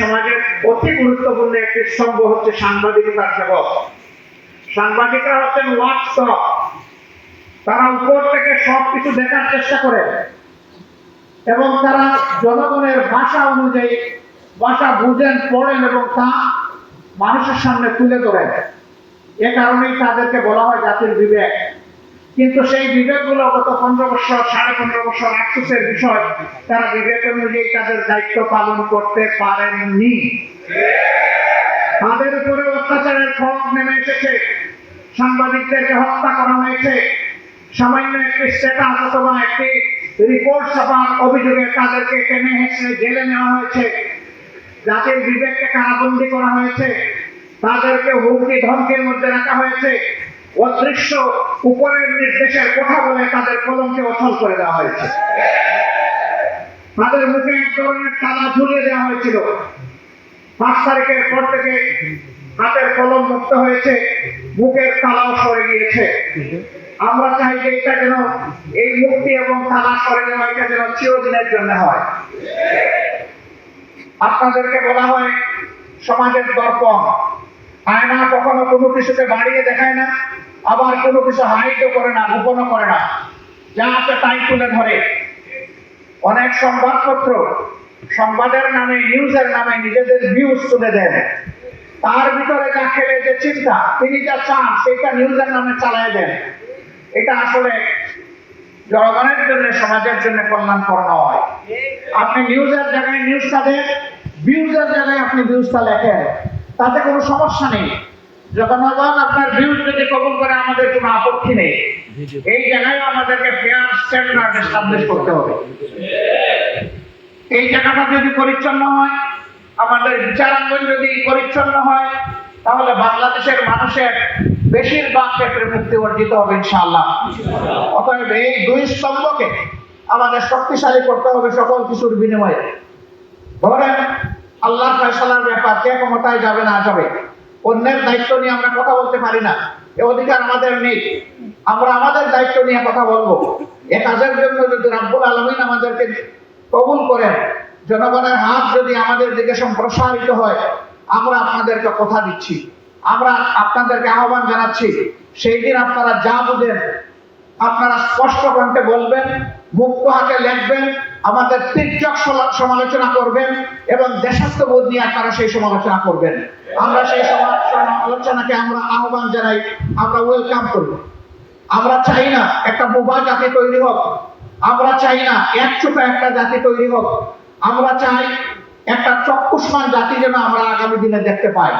সমাজের অতি গুরুত্বপূর্ণ একটি স্তম্ভ হচ্ছে সাংবাদিকতার জগৎ। সাংবাদিকরা হচ্ছেন ওয়াটসঅপ তারা উপর থেকে সবকিছু দেখার চেষ্টা করে এবং তারা জনগণের ভাষা অনুযায়ী ভাষা বুঝেন, পড়েন এবং তা মানুষের সামনে তুলে ধরেন। এ কারণেই তাদেরকে বলা হয় জাতির বিবেক। কিন্তু সেই বিবেকগুলো গত পনেরো বছর, সাড়ে পনেরো বছর আফসোসের বিষয়, তারা বিবেক অনুযায়ী তাদের দায়িত্ব পালন করতে পারেননি। তাদের উপরে অত্যাচারের ফল নেমে এসেছে। সাংবাদিকদেরকে হত্যা করা হয়েছে। সামান্য একটি স্ট্যাটাস অথবা একটি রিপোর্ট ছাপার অভিযোগে তাদেরকে টেনে হেসে জেলে নেওয়া হয়েছে। জাতির বিবেককে কারাবন্দি করা হয়েছে। তাদেরকে হুমকি ধমকির মধ্যে রাখা হয়েছে। অদৃশ্য উপরের নির্দেশের কথা বলে তাদের কলমকে অচল করে দেওয়া হয়েছে। তাদের মুখে এক ধরনের তালা ঝুলিয়ে দেওয়া হয়েছিল। পাঁচ তারিখের পর থেকে হাতের কলম মুক্ত হয়েছে, মুখের তালাও সরে গিয়েছে। আমরা চাই যে এটা যেন এই মুক্তি এবং তালা সরে যাওয়া এটা যেন চিরদিনের জন্য হয়। আপনাদেরকে বলা হয় সমাজের দর্পণ। আয়না কখনো কোনো কিছুকে বাড়িয়ে দেখায় না। আবার কোনো কিছু হাইটও করে না, গোপনও করে না। যা আছে তাই তুলে ধরে। অনেক সংবাদপত্র সংবাদের নামে নিউজের নামে নিজেদের ভিউজ তুলে দেন। তার ভিতরে যা খেলে, যে চিন্তা, তিনি যা চান সেটা নিউজের নামে চালায় দেন। এটা আসলে জনগণের জন্য, সমাজের জন্য কল্যাণকর নয়। আপনি নিউজের জায়গায় নিউজটা দেন ভিউজের জায়গায় আপনি ভিউজটা লেখেন। তাতে কোনো সমস্যা নেই। জনগণ আপনার ভিউজ যদি কবুল করে আমাদের কোনো আপত্তি নেই। এই জায়গায় আমাদেরকে ফেয়ার স্ট্যান্ডার্ড এস্টাবলিশ করতে হবে। এই জায়গাটা যদি পরিচ্ছন্ন হয় আমাদের বিচারাঙ্গন যদি পরিচ্ছন্ন হয় তাহলে বাংলাদেশের মানুষের বেশিরভাগ ক্ষেত্রে মুক্তি অর্জিত হবে ইনশাআল্লাহ। অতএব এই দুই স্তম্ভকে আমাদের শক্তিশালী করতে হবে সকল কিছুর বিনিময়ে। ধরেন আল্লাহ ফয়সালার ব্যাপার কে ক্ষমতায় যাবে না যাবে? অন্যের দায়িত্ব নিয়ে আমরা কথা বলতে পারি না। এ অধিকার আমাদের নেই। আমরা আমাদের দায়িত্ব নিয়ে কথা বলব। এ কাজের জন্য যদি রাব্বুল আলমিন আমাদেরকে কবুল করেন, জনগণের হাত যদি আমাদের দিকে সম্প্রসারিত হয়, আমরা আপনাদেরকে কথা দিচ্ছি। আমরা আপনাদেরকে আহ্বান জানাচ্ছি, সেই দিন আপনারা যা বুঝেন, আপনারা স্পষ্ট কণ্ঠে বলবেন, মুক্ত হাতে লিখবেন, আমাদের তীর্যক সমালোচনা করবেন এবং দেশাত্মবোধ নিয়ে আপনারা সেই সমালোচনা করবেন। আমরা সেই সমা- সমালোচনাকে আমরা আহ্বান জানাই, আমরা ওয়েলকাম করব আমরা চাই না একটা বোবা জাতি তৈরি হোক। আমরা চাই না এক চোখা একটা জাতি তৈরি হোক। আমরা চাই একটা চক্ষুষ্মান জাতি যেন আমরা আগামী দিনে দেখতে পাই।